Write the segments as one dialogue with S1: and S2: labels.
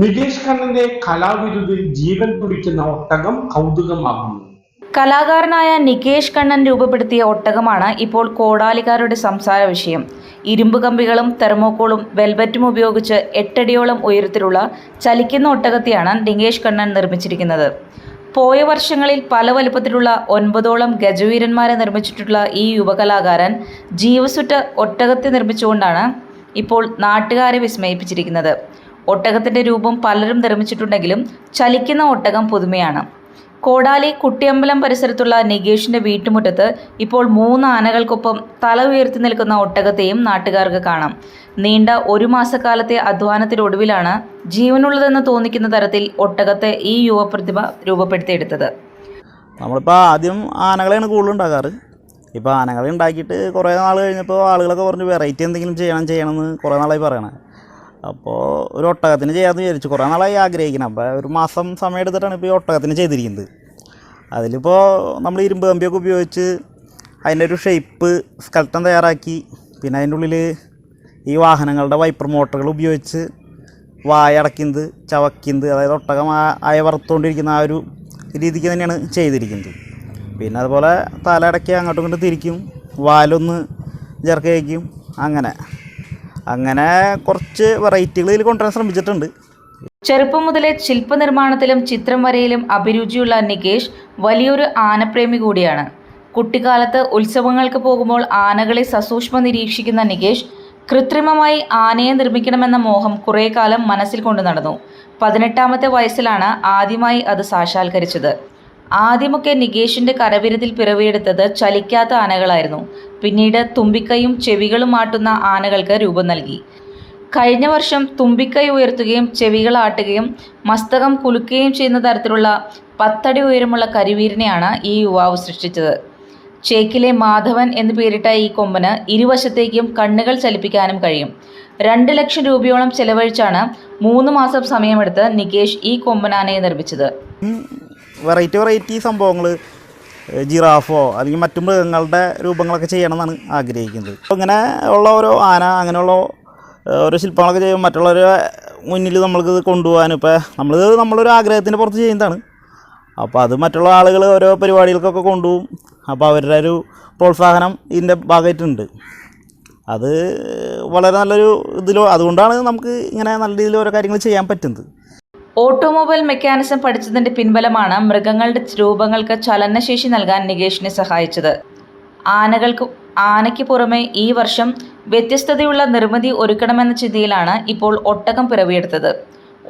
S1: നികേഷ് കണ്ണന്റെ കലാവിരുതിൽ ജീവൻ തുടിക്കുന്ന ഒട്ടകം കൗതുകമാകുന്നു.
S2: കലാകാരനായ നികേഷ് കണ്ണൻ രൂപപ്പെടുത്തിയ ഒട്ടകമാണ് ഇപ്പോൾ കോടാലിക്കാരുടെ സംസാര വിഷയം. ഇരുമ്പ് കമ്പികളും തെർമോക്കോളും വെൽവെറ്റും ഉപയോഗിച്ച് എട്ടടിയോളം ഉയരത്തിലുള്ള ചലിക്കുന്ന ഒട്ടകത്തെയാണ് നികേഷ് കണ്ണൻ നിർമ്മിച്ചിരിക്കുന്നത്. പോയ വർഷങ്ങളിൽ പല വലുപ്പത്തിലുള്ള ഒൻപതോളം ഗജവീരന്മാരെ നിർമ്മിച്ചിട്ടുള്ള ഈ യുവകലാകാരൻ ജീവസുറ്റ ഒട്ടകത്തെ നിർമ്മിച്ചുകൊണ്ടാണ് ഇപ്പോൾ നാട്ടുകാരെ വിസ്മയിപ്പിച്ചിരിക്കുന്നത്. ഒട്ടകത്തിന്റെ രൂപം പലരും നിർമ്മിച്ചിട്ടുണ്ടെങ്കിലും ചലിക്കുന്ന ഒട്ടകം പുതുമയാണ്. കോടാലി കുട്ടിയമ്പലം പരിസരത്തുള്ള നികേഷിന്റെ വീട്ടുമുറ്റത്ത് ഇപ്പോൾ മൂന്ന് ആനകൾക്കൊപ്പം തല ഉയർത്തി നിൽക്കുന്ന ഒട്ടകത്തെയും നാട്ടുകാർക്ക് കാണാം. നീണ്ട ഒരു മാസക്കാലത്തെ അധ്വാനത്തിനൊടുവിലാണ് ജീവനുള്ളതെന്ന് തോന്നിക്കുന്ന തരത്തിൽ ഒട്ടകത്തെ ഈ യുവപ്രതിഭ രൂപപ്പെടുത്തിയെടുത്തത്.
S3: നമ്മളിപ്പോൾ ആദ്യം ആനകളെയാണ് കൂടുതൽ ഉണ്ടാക്കാറ് ഇപ്പോൾ ആനകളെ ഉണ്ടാക്കിയിട്ട് കുറേ നാൾ കഴിഞ്ഞപ്പോൾ ആളുകളൊക്കെ പറഞ്ഞു വെറൈറ്റി എന്തെങ്കിലും ചെയ്യണം ചെയ്യണമെന്ന് കുറേ നാളായി പറയണേ. അപ്പോൾ ഒരു ഒട്ടകത്തിന് ചെയ്യാമെന്ന് വിചാരിച്ചു. കുറേ നാളായി ആഗ്രഹിക്കണം. അപ്പോൾ ഒരു മാസം സമയം എടുത്തിട്ടാണ് ഇപ്പോൾ ഈ ഒട്ടകത്തിന് ചെയ്തിരിക്കുന്നത്. അതിലിപ്പോൾ നമ്മൾ ഇരുമ്പ് കമ്പിയൊക്കെ ഉപയോഗിച്ച് അതിന്റെ ഒരു ഷേപ്പ് സ്കൽട്ടൻ തയ്യാറാക്കി. പിന്നെ അതിന്റെ ഉള്ളിൽ ഈ വാഹനങ്ങളുടെ വൈപ്പർ മോട്ടറുകൾ ഉപയോഗിച്ച് വായ അടയ്ക്കുന്നത് ചവയ്ക്കുന്നത് അതായത് ഒട്ടകം ആയ വറുത്തുകൊണ്ടിരിക്കുന്ന ആ ഒരു രീതിക്ക് തന്നെയാണ് ചെയ്തിരിക്കുന്നത്. പിന്നെ അതുപോലെ തല അടക്കി അങ്ങോട്ടും ഇങ്ങോട്ടും തിരിക്കും. വാലൊന്ന് ചേർക്കയക്കും അങ്ങനെ. അങ്ങനെ കുറച്ച് വെറൈറ്റികൾ ഇതിൽ കൊണ്ടുവരാൻ ശ്രമിച്ചിട്ടുണ്ട്.
S2: ചെറുപ്പം മുതലേ ശില്പനിർമ്മാണത്തിലും ചിത്രം വരയിലും അഭിരുചിയുള്ള നികേഷ് വലിയൊരു ആനപ്രേമി കൂടിയാണ്. കുട്ടിക്കാലത്ത് ഉത്സവങ്ങൾക്ക് പോകുമ്പോൾ ആനകളെ സസൂക്ഷ്മം നിരീക്ഷിക്കുന്ന നികേഷ് കൃത്രിമമായി ആനയെ നിർമ്മിക്കണമെന്ന മോഹം കുറേ കാലം മനസ്സിൽ കൊണ്ടു നടന്നു. പതിനെട്ടാമത്തെ വയസ്സിലാണ് ആദ്യമായി അത് സാക്ഷാത്കരിച്ചത്. ആദ്യമൊക്കെ നികേഷിന്റെ കരവിരുതിൽ പിറവിയെടുത്തത് ചലിക്കാത്ത ആനകളായിരുന്നു. പിന്നീട് തുമ്പിക്കൈയും ചെവികളും ആട്ടുന്ന ആനകൾക്ക് രൂപം നൽകി. കഴിഞ്ഞ വർഷം തുമ്പിക്കൈ ഉയർത്തുകയും ചെവികൾ ആട്ടുകയും മസ്തകം കുലുക്കുകയും ചെയ്യുന്ന തരത്തിലുള്ള പത്തടി ഉയരമുള്ള കരിവീരനെയാണ് ഈ യുവാവ് സൃഷ്ടിച്ചത്. ചേക്കിലെ മാധവൻ എന്ന് പേരിട്ട ഈ കൊമ്പന് ഇരുവശത്തേക്കും കണ്ണുകൾ ചലിപ്പിക്കാനും കഴിയും. രണ്ട് ലക്ഷം രൂപയോളം ചെലവഴിച്ചാണ് മൂന്ന് മാസം സമയമെടുത്ത് നികേഷ് ഈ കൊമ്പനാനയെ നിർമ്മിച്ചത്.
S3: വെറൈറ്റി വെറൈറ്റി സംഭവങ്ങൾ ജിറാഫോ അല്ലെങ്കിൽ മറ്റു മൃഗങ്ങളുടെ രൂപങ്ങളൊക്കെ ചെയ്യണമെന്നാണ് ആഗ്രഹിക്കുന്നത്. അപ്പോൾ ഇങ്ങനെ ഉള്ള ഓരോ ആന അങ്ങനെയുള്ള ഓരോ ശില്പങ്ങളൊക്കെ ചെയ്യുമ്പോൾ മറ്റുള്ളവരെ മുന്നിൽ നമ്മൾക്ക് ഇത് കൊണ്ടുപോകാൻ ഇപ്പോൾ നമ്മൾ നമ്മളൊരു ആഗ്രഹത്തിന്റെ പുറത്ത് ചെയ്യുന്നതാണ്. അപ്പോൾ അത് മറ്റുള്ള ആളുകൾ ഓരോ പരിപാടികൾക്കൊക്കെ കൊണ്ടുപോകും. അപ്പോൾ അവരുടെ ഒരു പ്രോത്സാഹനം ഇതിന്റെ ഭാഗമായിട്ടുണ്ട്. അത് വളരെ നല്ലൊരു ഇതിലോ അതുകൊണ്ടാണ് നമുക്ക് ഇങ്ങനെ നല്ല രീതിയിൽ ഓരോ കാര്യങ്ങൾ ചെയ്യാൻ പറ്റുന്നത്.
S2: ഓട്ടോമൊബൈൽ മെക്കാനിസം പഠിച്ചതിന്റെ പിൻബലമാണ് മൃഗങ്ങളുടെ രൂപങ്ങൾക്ക് ചലനശേഷി നൽകാൻ നികേഷിനെ സഹായിച്ചത്. ആനകൾക്ക് ആനയ്ക്ക് പുറമെ ഈ വർഷം വ്യത്യസ്തതയുള്ള നിർമ്മിതി ഒരുക്കണമെന്ന ചിന്തയിലാണ് ഇപ്പോൾ ഒട്ടകം പിറവിയെടുത്തത്.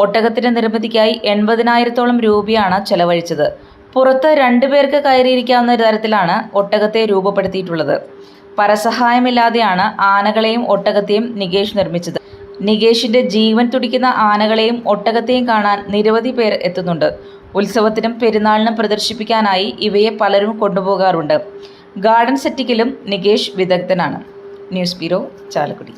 S2: ഒട്ടകത്തിന്റെ നിർമ്മിതിക്കായി എൺപതിനായിരത്തോളം രൂപയാണ് ചെലവഴിച്ചത്. പുറത്ത് രണ്ടുപേർക്ക് കയറിയിരിക്കാവുന്ന തരത്തിലാണ് ഒട്ടകത്തെ രൂപപ്പെടുത്തിയിട്ടുള്ളത്. പരസഹായമില്ലാതെയാണ് ആനകളെയും ഒട്ടകത്തെയും നികേഷ് നിർമ്മിച്ചത്. നികേഷിന്റെ ജീവൻ തുടിക്കുന്ന ആനകളെയും ഒട്ടകത്തെയും കാണാൻ നിരവധി പേർ എത്തുന്നുണ്ട്. ഉത്സവത്തിനും പെരുന്നാളിനും പ്രദർശിപ്പിക്കാനായി ഇവയെ പലരും കൊണ്ടുപോകാറുണ്ട്. ഗാർഡൻ സെറ്റിക്കിലും നികേഷ് വിദഗ്ധനാണ്. News bureau Chalakudy.